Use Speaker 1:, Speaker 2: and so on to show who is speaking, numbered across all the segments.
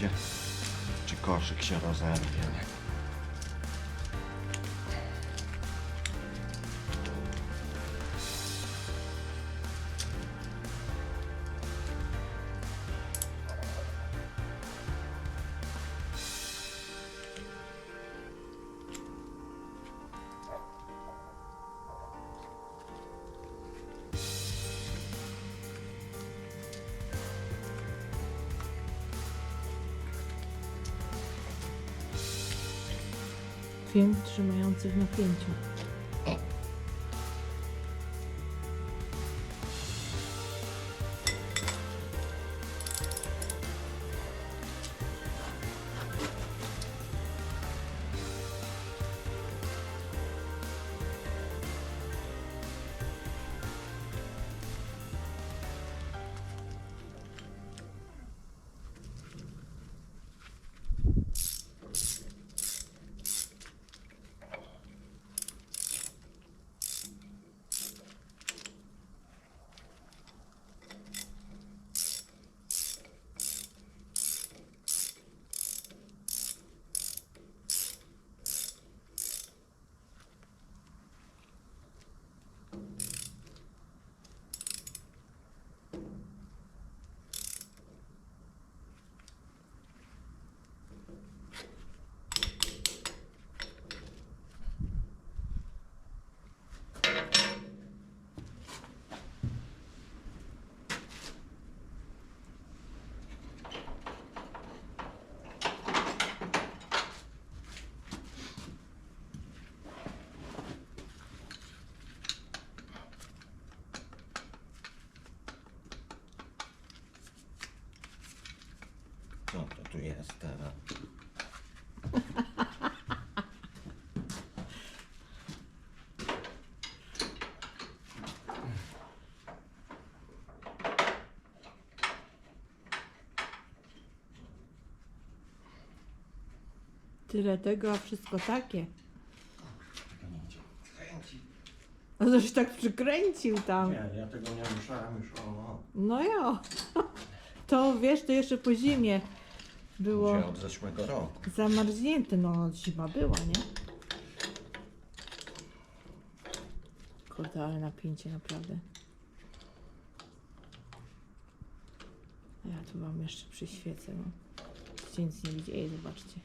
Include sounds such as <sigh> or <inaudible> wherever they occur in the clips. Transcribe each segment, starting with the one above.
Speaker 1: zejdzie, czy koszyk się rozerwie.
Speaker 2: Film trzymający w napięciu. Tyle tego, a wszystko takie. A coś tak przykręcił tam.
Speaker 1: Nie, ja tego nie ruszałem już. O,
Speaker 2: No jo. To wiesz, to jeszcze po zimie było
Speaker 1: Gdzie od zeszłego roku.
Speaker 2: zamarznięte. No zima była, nie? Kurde, ale napięcie naprawdę. A Ja tu wam jeszcze przyświecę. No. Nic nie widzi. Ej, zobaczcie.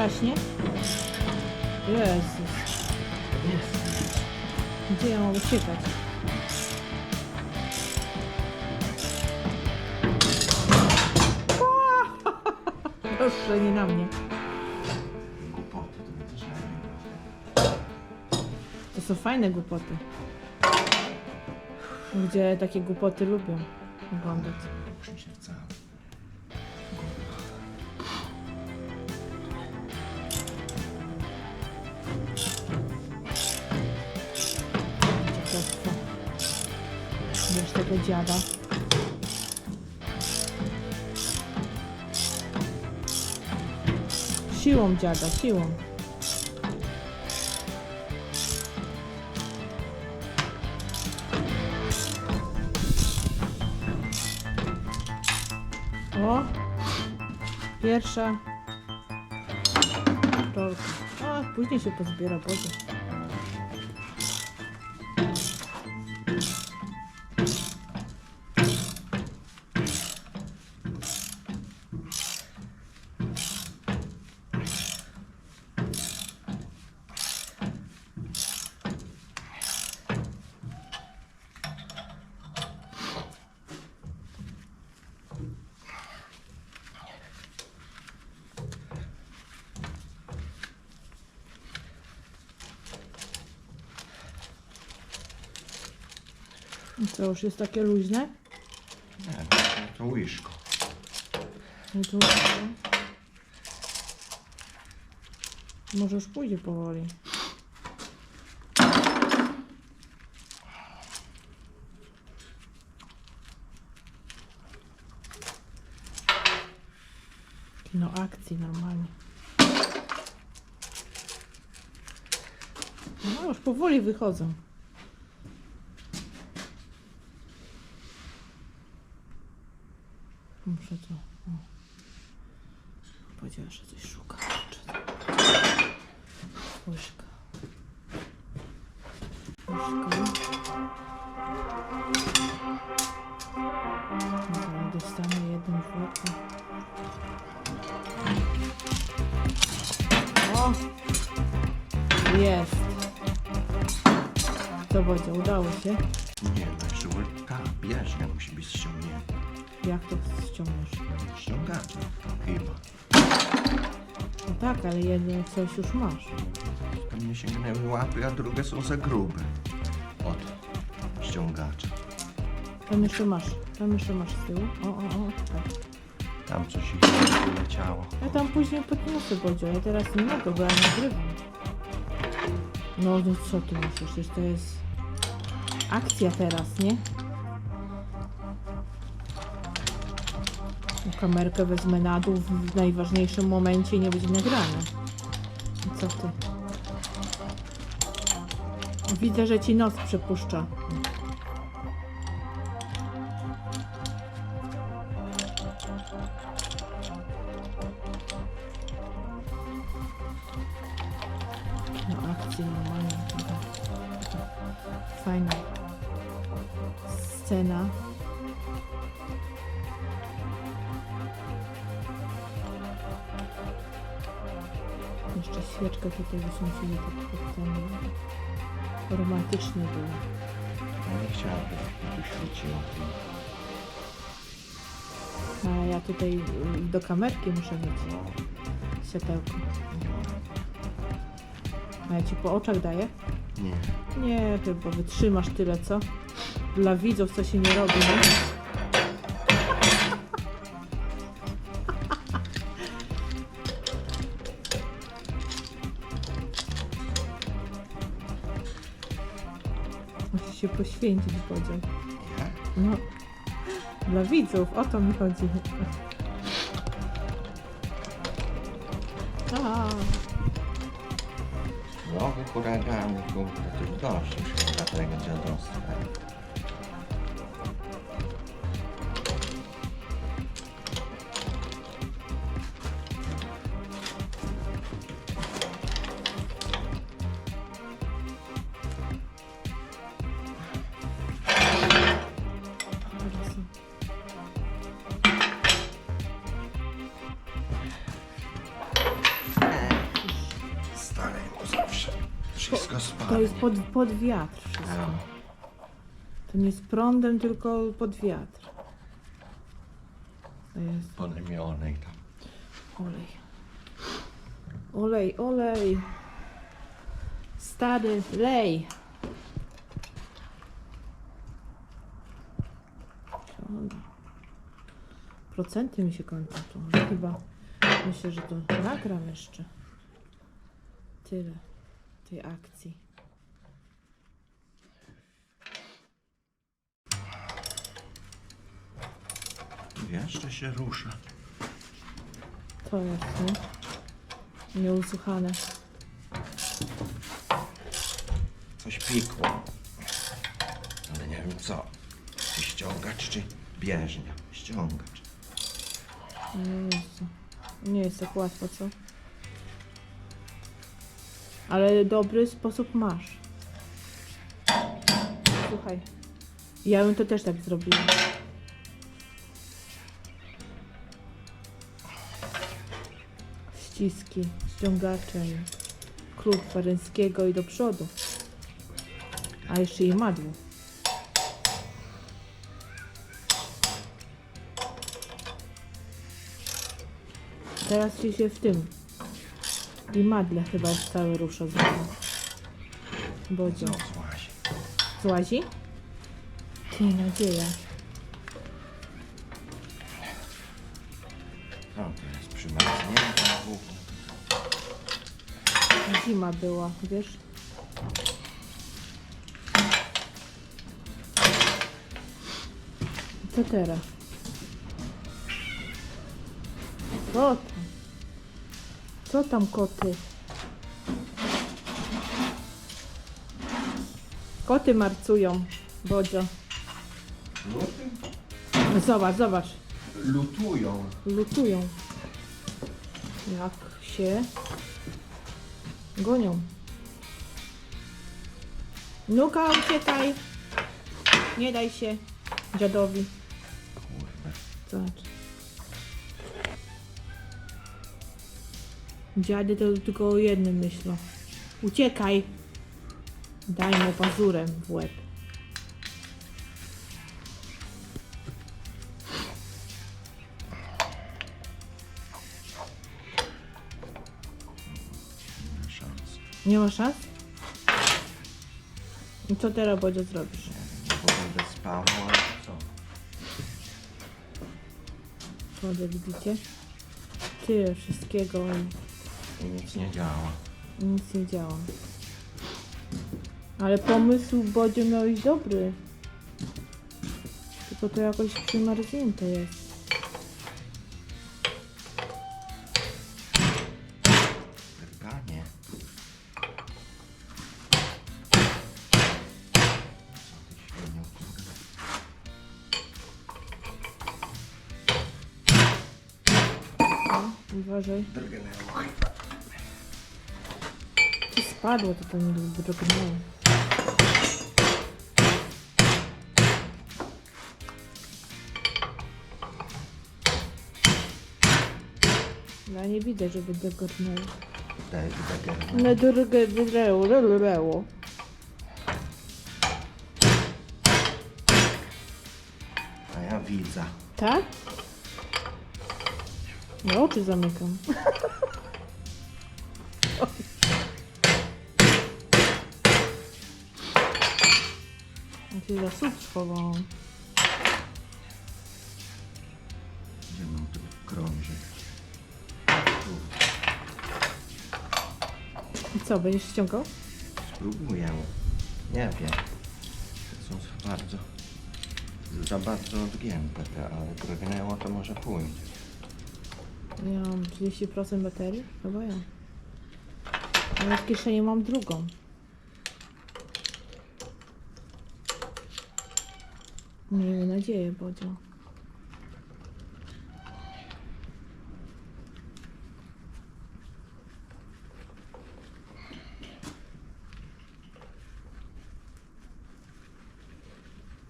Speaker 2: Trzaśnie? Jezus. Gdzie ja mam uciekać? <laughs> Proszę, nie na mnie.
Speaker 1: Głupoty to będziesz robił.
Speaker 2: To są fajne głupoty. Ludzie takie głupoty lubią oglądać. Dziada. Siłą dziada, siłą. O! Pierwsza rolka. A, później się pozbiera, Boże. Co, już jest takie luźne?
Speaker 1: Nie, to łyżko.
Speaker 2: No to... Może już pójdzie powoli. Kino akcji normalnie. No już powoli wychodzą. Muszę to... O. Powiedziała, że coś szuka. Czy... Łyżka. Łyżka. Dobra, dostanę jeden w. O! Jest. Co Bodzia, udało się?
Speaker 1: Nie, no jeszcze łyżka. Bieżnia musi być ściągnięta.
Speaker 2: Jak to ściągniesz?
Speaker 1: Ściągacz. Chyba.
Speaker 2: No tak, ale jedno coś już masz.
Speaker 1: Nie sięgnęły łapy, a drugie są za grube. Od ściągacza.
Speaker 2: Tam jeszcze masz, tam jeszcze masz z tyłu. O, o, o, tak.
Speaker 1: Tam coś ich wyleciało.
Speaker 2: Ja tam później podniosę Bodzio, ja teraz nie mogę, bo ja nagrywam. No, no co ty myślisz, Przecież to jest akcja teraz, nie? Kamerkę wezmę na dół w najważniejszym momencie i nie będzie nagrane. Co ty? Widzę, że ci nos przepuszcza. Byśmy musieli tak pod ten romantycznie było.
Speaker 1: Ja nie chciałabym, żeby świeciło.
Speaker 2: A ja tutaj y, do kamerki muszę mieć światełko. A ja ci po oczach daję?
Speaker 1: Nie.
Speaker 2: Nie, chyba wytrzymasz tyle, co? Dla widzów co się nie robi, nie? Poświęcić, podział. No, dla widzów, o to mi chodzi. A,
Speaker 1: Znowu huragany, kurde, to już dość już chyba tego dziadostwa.
Speaker 2: Pod, pod wiatr wszystko. To nie z prądem, tylko pod wiatr. To jest
Speaker 1: Podmione i tam.
Speaker 2: olej. Olej, olej. Stary, lej. Procenty mi się kończą tu. Chyba myślę, że to nagram jeszcze. Tyle tej akcji.
Speaker 1: Jeszcze się rusza.
Speaker 2: To jest, nie? Nieusłuchane.
Speaker 1: Coś pikło. Ale nie wiem co. Czy ściągacz, czy bieżnia. Ściągacz.
Speaker 2: Jezu. Nie jest tak łatwo, co? Ale dobry sposób masz. Słuchaj. Ja bym to też tak zrobiła. Ściski, ściągacze, i klub Faryńskiego i do przodu. A jeszcze i madło. Teraz ci się w tym. I madle chyba cały rusza. Bodzio.
Speaker 1: Co złazi?
Speaker 2: Złazi? Ty, nadzieja. Zima była, wiesz? Co teraz? Co tam? Co tam koty? Koty marcują, Bodzio. Zobacz, zobacz.
Speaker 1: Lutują.
Speaker 2: Lutują. Jak się gonią. Nuka, uciekaj. Nie daj się dziadowi.
Speaker 1: Kurde.
Speaker 2: Zobacz. Dziady to tylko o jednym myślą. Uciekaj. Daj mu pazurem w łeb.
Speaker 1: Nie ma szans?
Speaker 2: I co teraz Bodzio zrobisz?
Speaker 1: Będę spał, ale co?
Speaker 2: Wodę widzicie? Tyle wszystkiego i
Speaker 1: I nic nie działa.
Speaker 2: i nic nie działa. Ale pomysł Bodzio miałeś dobry. Tylko to jakoś przymarznięte jest. Ci spadło, to to nie drobnęło. Ja nie widzę, żeby dogornęło.
Speaker 1: Daj, daj,
Speaker 2: Nie drgnęło, drgnęło.
Speaker 1: A ja widzę.
Speaker 2: Tak? Ja oczy zamykam. <laughs> Za słup schowałam.
Speaker 1: Gdzie mam tu krążyk? Tu.
Speaker 2: I co, będziesz ściągał?
Speaker 1: Spróbuję. Nie wiem. Są bardzo... Za bardzo odgięte te, ale drgnęło to może pójdzie.
Speaker 2: Ja mam 30% baterii? Chyba ja. Ale w kieszeni mam drugą. Miejmy nadzieję, Bodzio.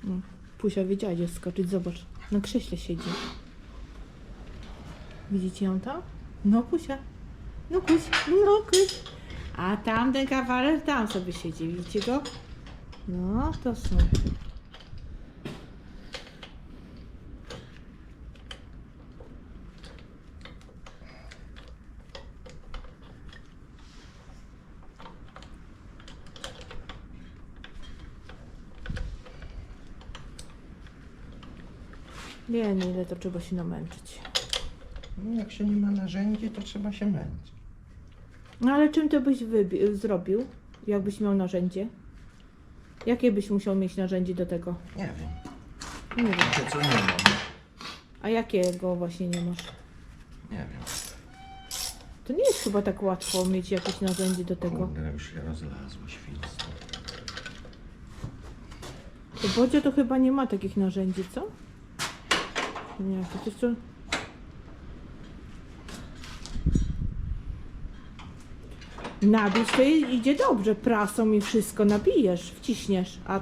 Speaker 2: No, Pusia wiedziała, gdzie skoczyć. Zobacz, na krześle siedzi. Widzicie ją tam? No Pusia. No kuś, no kuś. A tamten kawaler tam sobie siedzi. Widzicie go? No, to są. Nie, nie, ile to trzeba się namęczyć.
Speaker 1: No jak się nie ma narzędzi, to trzeba się męczyć.
Speaker 2: No ale czym to byś zrobił, jakbyś miał narzędzie? Jakie byś musiał mieć narzędzie do tego?
Speaker 1: Nie wiem.
Speaker 2: Nie wiem.
Speaker 1: Wiecie co nie mam?
Speaker 2: A jakiego właśnie nie masz?
Speaker 1: Nie wiem.
Speaker 2: To nie jest chyba tak łatwo mieć jakieś narzędzie do tego.
Speaker 1: Kurde, już się rozlazło świństwo.
Speaker 2: To Bodzio to chyba nie ma takich narzędzi, co? Nie, to coś co... Nabić to idzie dobrze, prasą i wszystko nabijesz, wciśniesz. A, a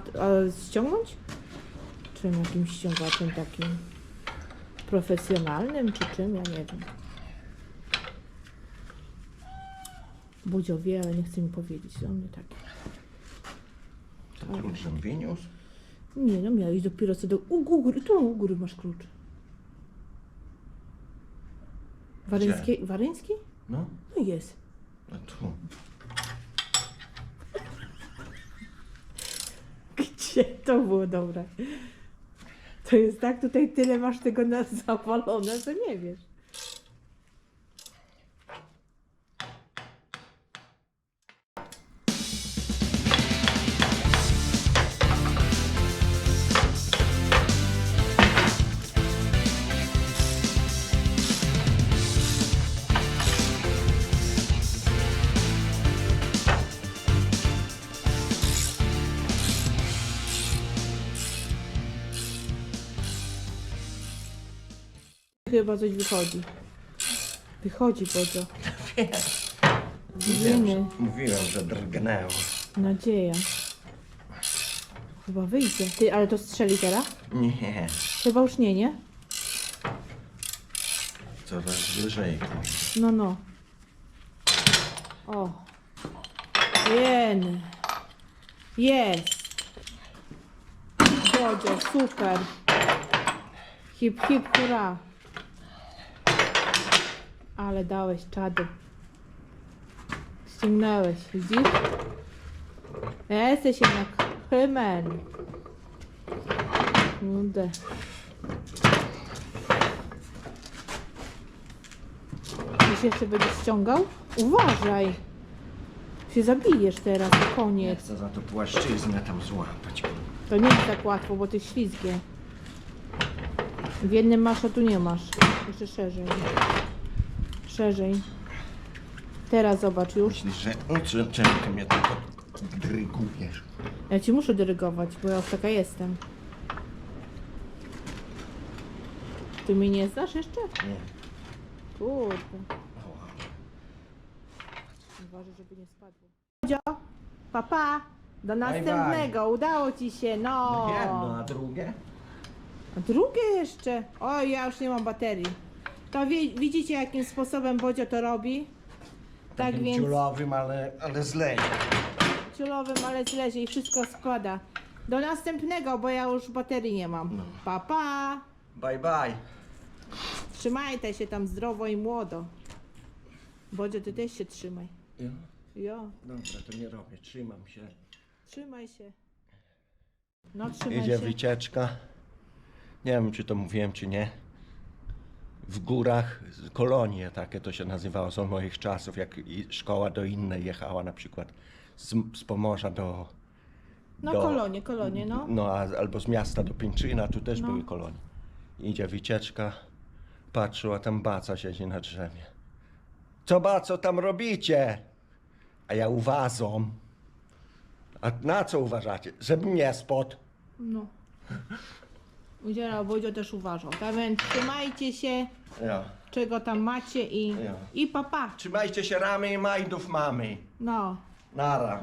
Speaker 2: ściągnąć? Czym jakimś ściągaczem takim profesjonalnym, czy czym, ja nie wiem. Bodzio wie, ale nie chce mi powiedzieć, on mnie taki.
Speaker 1: To klucz wyniósł.
Speaker 2: Nie, no miałeś dopiero co do... U góry, tu u góry masz klucz. Waryński? Waryński?
Speaker 1: No,
Speaker 2: No jest.
Speaker 1: a tu.
Speaker 2: Gdzie? To było dobre. To jest tak, tutaj tyle masz tego na <laughs> zawalone, że nie wiesz. Chyba coś wychodzi. Wychodzi, Bodzio.
Speaker 1: Mówiłem,
Speaker 2: Wiemy.
Speaker 1: że, mówiłem, że drgnęło.
Speaker 2: Nadzieja. Chyba wyjdzie. Ty, ale to strzeli teraz?
Speaker 1: Nie,
Speaker 2: Chyba już nie, nie?
Speaker 1: coraz bliżej.
Speaker 2: No, no. O. Jen. Jest. Bodzio, super. Hip, hip, hurra. Ale dałeś czadu. Ściągnąłeś, widzisz? Jesteś jednak hymen. Kurde. Już jeszcze będziesz ściągał? Uważaj. Się zabijesz teraz, to
Speaker 1: Nie
Speaker 2: koniec.
Speaker 1: chcę za to płaszczyznę tam złapać.
Speaker 2: To nie jest tak łatwo, bo ty ślizgie. W jednym masz, a tu nie masz. Jeszcze szerzej. Szerzej. Teraz zobacz już.
Speaker 1: Myślisz, że czemu mnie tylko drygujesz?
Speaker 2: Ja ci muszę dyrygować, bo ja już taka jestem. Ty mnie nie znasz jeszcze?
Speaker 1: Nie.
Speaker 2: Kurde.
Speaker 1: O,
Speaker 2: Uważaj, żeby nie spadło. Dzio, papa, do następnego. Udało ci się, no.
Speaker 1: Jedno, a drugie?
Speaker 2: A drugie jeszcze. Oj, ja już nie mam baterii. To wie, widzicie, jakim sposobem Bodzio to robi? Tak
Speaker 1: Takim
Speaker 2: więc
Speaker 1: ciulowym, ale, ale zlej.
Speaker 2: ciulowym, ale zlezie i wszystko składa. Do następnego, bo ja już baterii nie mam.
Speaker 1: No.
Speaker 2: Pa, pa.
Speaker 1: Bye, bye.
Speaker 2: Trzymajcie się tam zdrowo i młodo. Bodzio, ty też się trzymaj.
Speaker 1: Jo,
Speaker 2: Jo,
Speaker 1: dobra, to nie robię, trzymam się.
Speaker 2: trzymaj się. No, trzymaj
Speaker 1: Idzie
Speaker 2: się.
Speaker 1: wycieczka. Nie wiem, czy to mówiłem, czy nie. W górach kolonie takie to się nazywało, są moich czasów, jak szkoła do innej jechała na przykład z, z Pomorza do...
Speaker 2: No,
Speaker 1: do-
Speaker 2: kolonie, kolonie, no.
Speaker 1: No, a, albo z miasta do Pińczyna, tu też
Speaker 2: No.
Speaker 1: były kolonie. Idzie wycieczka, patrzą, a tam baca siedzi na drzewie. Co baco tam robicie? A ja uważam. A na co uważacie? Żebym nie spadł.
Speaker 2: No. <laughs> Udziela Bodzio też uważał. Tak więc trzymajcie się,
Speaker 1: Ja.
Speaker 2: czego tam macie i,
Speaker 1: Ja.
Speaker 2: i papa.
Speaker 1: Trzymajcie się ramy i majdów mamy.
Speaker 2: No.
Speaker 1: Nara.